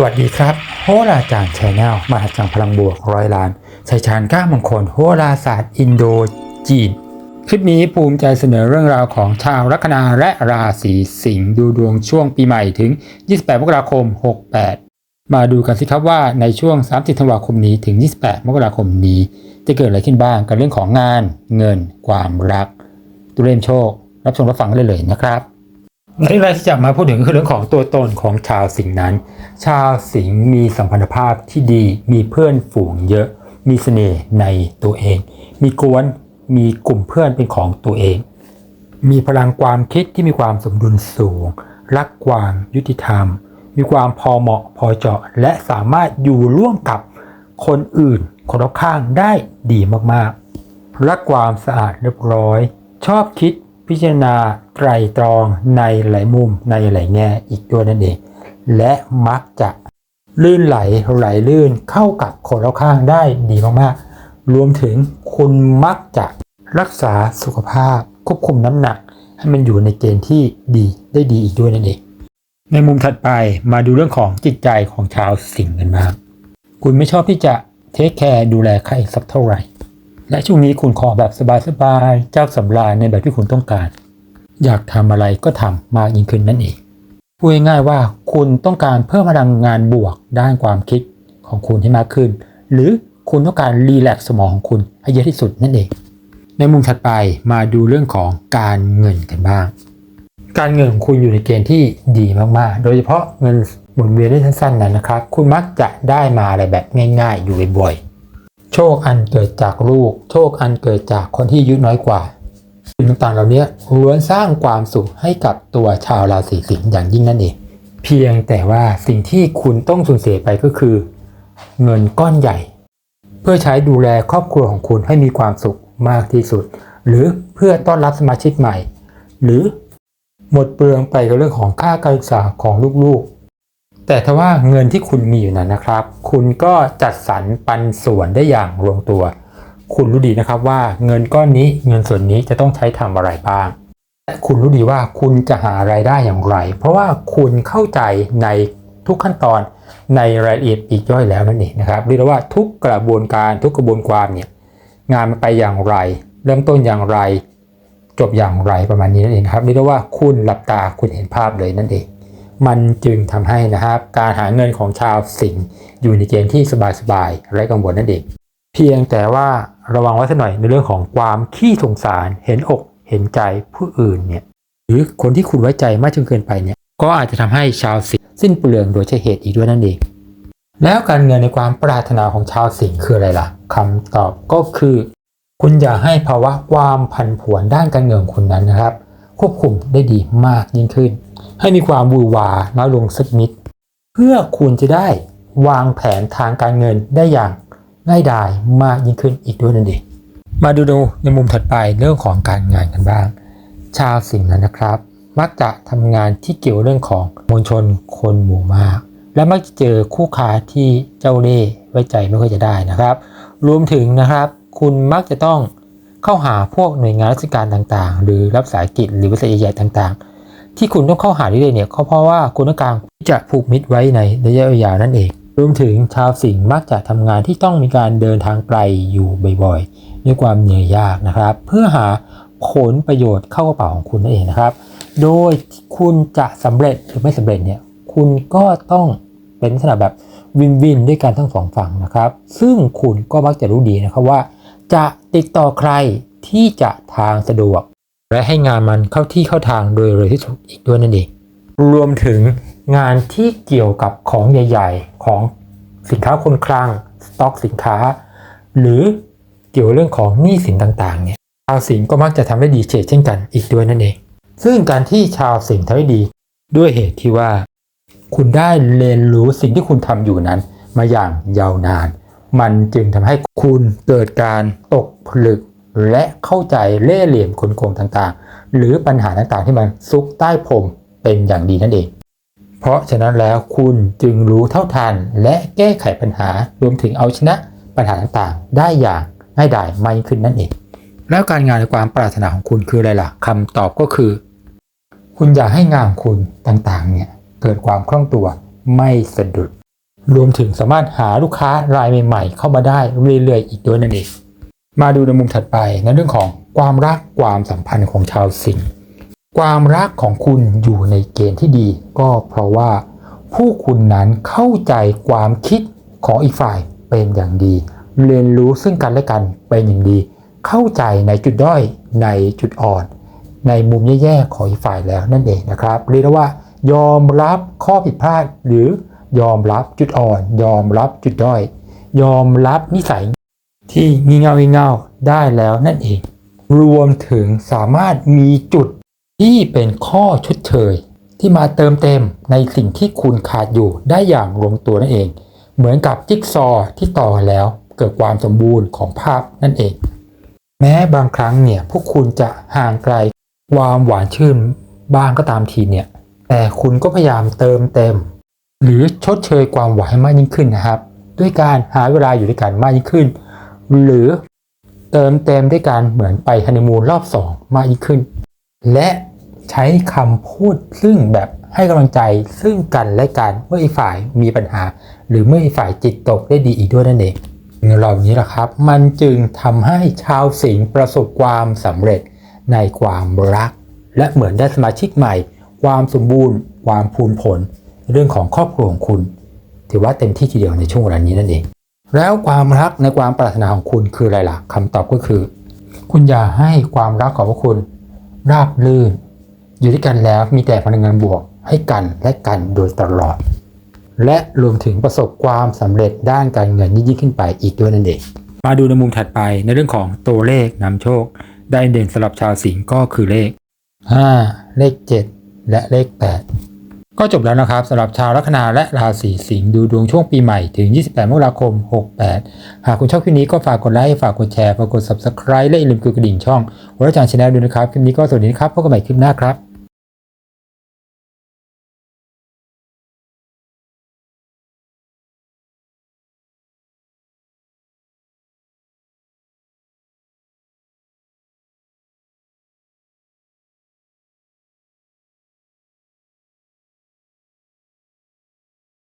สวัสดีครับ โหราจารย์ชาแนลมหาจังพลังบวกร้อยล้านชัยชาญก้ามงคลโหราศาสตร์อินโดจีน คลิปนี้ภูมิใจเสนอเรื่องราวของชาวลัคนาและราศีสิงห์ดูดวงช่วงปีใหม่ถึง 28 มกราคม 68 มาดูกันสิครับว่าในช่วง 30 ธันวาคมนี้ถึง 28 มกราคมนี้ จะเกิดอะไรขึ้นบ้างกับเรื่องของงาน เงิน ความรัก ตัวเลขโชค รับชมรับฟังกันได้เลยนะครับ เรื่องแรกที่จะมาพูดถึงคือเรื่องของตัวตนของชาวสิงห์นั้น ชาวสิงห์มีสัมพันธภาพที่ดี มีเพื่อนฝูงเยอะ มีเสน่ห์ในตัวเอง มีกวนมีกลุ่มเพื่อนเป็นของตัวเอง มีพลังความคิดที่มีความสมดุลสูง รักความยุติธรรม มีความพอเหมาะพอเจาะ และสามารถอยู่ร่วมกับคนอื่น คนรอบข้างได้ดีมากๆ รักความสะอาดเรียบร้อย ชอบคิด พิจารณาไตรตรองในหลายมุมในหลายแง่อีกด้วยนั่นเอง และมักจะลื่นไหลไหลลื่นเข้ากับคนรอบข้างได้ดีมากๆ รวมถึงคุณมักจะรักษาสุขภาพควบคุมน้ำหนัก ให้มันอยู่ในเกณฑ์ที่ดีได้ดีอีกด้วยนั่นเอง ในมุมถัดไปมาดูเรื่องของจิตใจของชาวสิงห์กันบ้างคุณไม่ชอบที่จะเทคแคร์ดูแลใครสักเท่าไหร่ และช่วงนี้คุณขอแบบสบายๆ เจ้าสำราญในแบบที่คุณต้องการ อยากทำอะไรก็ทำมากยิ่งขึ้นนั่นเอง พูดง่ายๆว่าคุณต้องการเพิ่มพลังงานบวกด้านความคิดของคุณให้มากขึ้น หรือคุณต้องการรีแลกซ์สมองของคุณให้เยอะที่สุดนั่นเอง ในมุมถัดไปมาดูเรื่องของการเงินกันบ้าง การเงินของคุณอยู่ในเกณฑ์ที่ดีมากๆ โดยเฉพาะเงินหมุนเวียนได้สั้นๆนั้นนะครับ คุณมักจะได้มาอะไรแบบง่าย ๆ อยู่บ่อยๆ ชคอันเกิดจากลูก โชคอันเกิดจากคนที่อายุน้อยกว่าสิ่งต่างๆเหล่านี้ล้วนสร้างความสุขให้กับตัวชาวราศีสิงห์อย่างยิ่งนั่นเอง เพียงแต่ว่าสิ่งที่คุณต้องสูญเสียไปก็คือ เงินก้อนใหญ่ เพื่อใช้ดูแลครอบครัวของคุณให้มีความสุขมากที่สุด หรือเพื่อต้อนรับสมาชิกใหม่ หรือหมดเปลืองไปกับเรื่องของค่าการศึกษาของลูกๆ แต่ถ้าว่าเงินที่คุณมีอยู่นั้นนะครับ คุณก็จัดสรรปันส่วนได้อย่างลงตัว คุณรู้ดีนะครับว่าเงินก้อนนี้เงินส่วนนี้จะต้องใช้ทำอะไรบ้างและคุณรู้ดีว่าคุณจะหารายได้อย่างไร เพราะว่าคุณเข้าใจในทุกขั้นตอนในรายละเอียดอีกย่อยแล้วนั่นเองนะครับเรียกว่าทุกกระบวนการทุกกระบวนความเนี่ยงานมันไปอย่างไร เริ่มต้นอย่างไร จบอย่างไรประมาณนี้นั่นเองครับเรียกว่าคุณหลับตาคุณเห็นภาพเลยนั่นเอง มันจึงทำให้นะครับการหาเงินของชาวสิงห์อยู่ในเกณฑ์ที่สบายๆไร้กังวลนั่นเอง เพียงแต่ว่าระวังไว้สักหน่อยในเรื่องของความขี้สงสาร เห็นอกเห็นใจผู้อื่นเนี่ยหรือคนที่คุณไว้ใจมากจนเกินไปเนี่ยก็อาจจะทำให้ชาวสิงห์สิ้นเปลืองโดยใช่เหตุอีกด้วยนั่นเอง แล้วการเงินในความปรารถนาของชาวสิงห์คืออะไรล่ะคำตอบก็คือ คุณอย่าให้ภาวะความผันผวนด้านการเงินของคุณนั้นนะครับ ควบคุมได้ดีมากยิ่งขึ้น ให้มีความวูวาน้อยลงสักนิด เพื่อคุณจะได้วางแผนทางการเงินได้อย่างง่ายดายมากยิ่งขึ้นอีกด้วยนั่นเองมาดูดูในมุมถัดไปเรื่องของการงานกันบ้าง ชาวสิงห์นะครับ มักจะทำงานที่เกี่ยวเรื่องของมวลชนคนหมู่มาก และมักจะเจอคู่ค้าที่เจ้าเล่ห์ไว้ใจไม่ค่อยจะได้นะครับ รวมถึงนะครับ คุณมักจะต้องเข้าหาพวกหน่วยงานราชการต่างๆ หรือรับสายกิจหรือบริษัทใหญ่ต่างๆ ที่คุณต้องเข้าหาเรื่อยๆเนี่ยก็เพราะว่าคุณต้องการที่จะผูกมิตรไว้ในระยะยาวนั่นเอง รวมถึงชาวสิงห์มักจะทำงานที่ต้องมีการเดินทางไกลอยู่บ่อยๆ ด้วยความเหนื่อยยากนะครับ เพื่อหาผลประโยชน์เข้ากระเป๋าของคุณนั่นเองนะครับ โดยคุณจะสำเร็จหรือไม่สำเร็จเนี่ยคุณก็ต้องเป็นลักษณะแบบวินวินด้วยกันทั้งสองฝั่งนะครับ ซึ่งคุณก็มักจะรู้ดีนะครับว่า จะติดต่อใครที่จะทางสะดวก และให้งานมันเข้าที่เข้าทางโดยเร็วที่สุดอีกด้วยนั่นเองรวมถึงงานที่เกี่ยวกับของใหญ่ ๆ ของสินค้าคนคลังสต็อกสินค้า หรือเกี่ยวเรื่องของหนี้สินต่างๆเนี่ยชาวสิงก็มักจะทำได้ดีเช่นกันอีกด้วยนั่นเอง ซึ่งการที่ชาวสิงทำได้ดีด้วยเหตุที่ว่า คุณได้เรียนรู้สิ่งที่คุณทำอยู่นั้น มาอย่างยาวนาน มันจึงทำให้คุณเกิดการตกผลึก และเข้าใจเล่เหลี่ยมกลโกงต่างๆ หรือปัญหาต่างๆที่มันซุกใต้พรมเป็นอย่างดีนั่นเอง เพราะฉะนั้นแล้วคุณจึงรู้เท่าทันและแก้ไขปัญหารวมถึงเอาชนะปัญหาต่างๆ ได้อย่างง่ายดายมากยิ่งขึ้นนั่นเอง แล้วการงานในความปรารถนาของคุณคืออะไรล่ะคำตอบก็คือ คุณอยากให้งานคุณต่างๆเนี่ยเกิดความคล่องตัวไม่สะดุดรวมถึงสามารถหาลูกค้ารายใหม่ ๆ เข้ามาได้เรื่อยๆอีกด้วยนั่นเอง มาดูในมุมถัดไปในเรื่องของความรักความสัมพันธ์ของชาวสิงห์ความรักของคุณอยู่ในเกณฑ์ที่ดี ก็เพราะว่า ผู้คุณนั้นเข้าใจความคิดของอีกฝ่ายเป็นอย่างดี เรียนรู้ซึ่งกันและกันเป็นอย่างดี เข้าใจในจุดด้อยในจุดอ่อน ในมุมแย่ๆของอีกฝ่ายแล้วนั่นเองนะครับเรียกว่ายอมรับข้อผิดพลาดหรือยอมรับจุดอ่อน ยอมรับจุดด้อย ยอมรับนิสัย ที่งี่เง่างี่เง่าได้แล้วนั่นเอง รวมถึงสามารถมีจุดที่เป็นข้อชดเชย ที่มาเติมเต็มในสิ่งที่คุณขาดอยู่ได้อย่างลงตัวนั่นเอง เหมือนกับจิ๊กซอว์ที่ต่อแล้วเกิดความสมบูรณ์ของภาพนั่นเอง แม้บางครั้งเนี่ยพวกคุณจะห่างไกลความหวานชื่นบ้างก็ตามทีเนี่ย แต่คุณก็พยายามเติมเต็ม หรือชดเชยความหวานให้มากยิ่งขึ้นนะครับ ด้วยการหาเวลาอยู่ด้วยกันมากยิ่งขึ้น หรือเติมเต็มด้วยการเหมือนไปฮันนีมูนรอบสองมากยิ่งขึ้น และใช้คำพูดซึ่งแบบให้กำลังใจซึ่งกันและกันเมื่ออีกฝ่ายมีปัญหา หรือเมื่ออีกฝ่ายจิตตกได้ดีอีกด้วยนั่นเองเหล่านี้แหละครับ มันจึงทำให้ชาวสิงห์ประสบความสำเร็จในความรัก และเหมือนได้สมาชิกใหม่ ความสมบูรณ์ ความพูนผล เรื่องของครอบครัวของคุณ ถือว่าเต็มที่ทีเดียวในช่วงเวลานี้นั่นเอง แล้วความรักในความปรารถนาของคุณคืออะไรล่ะคำตอบก็คือ คุณอย่าให้ความรักของพวกคุณราบลื่น อยู่ด้วยกันแล้วมีแต่พลังงานบวกให้กันและกันโดยตลอด และรวมถึงประสบความสำเร็จด้านการเงินยิ่งขึ้นไปอีกด้วยนั่นเองมาดูในมุมถัดไปในเรื่องของตัวเลขนำโชค ได้เด่นสำหรับชาวสิงห์ก็คือเลข 5 เลข 7 และเลข 8 ก็จบแล้วนะครับสำหรับชาวลัคนาและราศีสิงห์ดูดวงช่วงปีใหม่ถึง 28 มกราคม 68 หากคุณชอบคลิปนี้ก็ฝากกดไลค์ฝากกดแชร์ฝากกด subscribe และอย่าลืมกดกระดิ่งช่องวรจารย์ชาแนลด้วยนะครับ คลิปนี้ก็สวัสดีครับพบกันใหม่คลิปหน้าครับ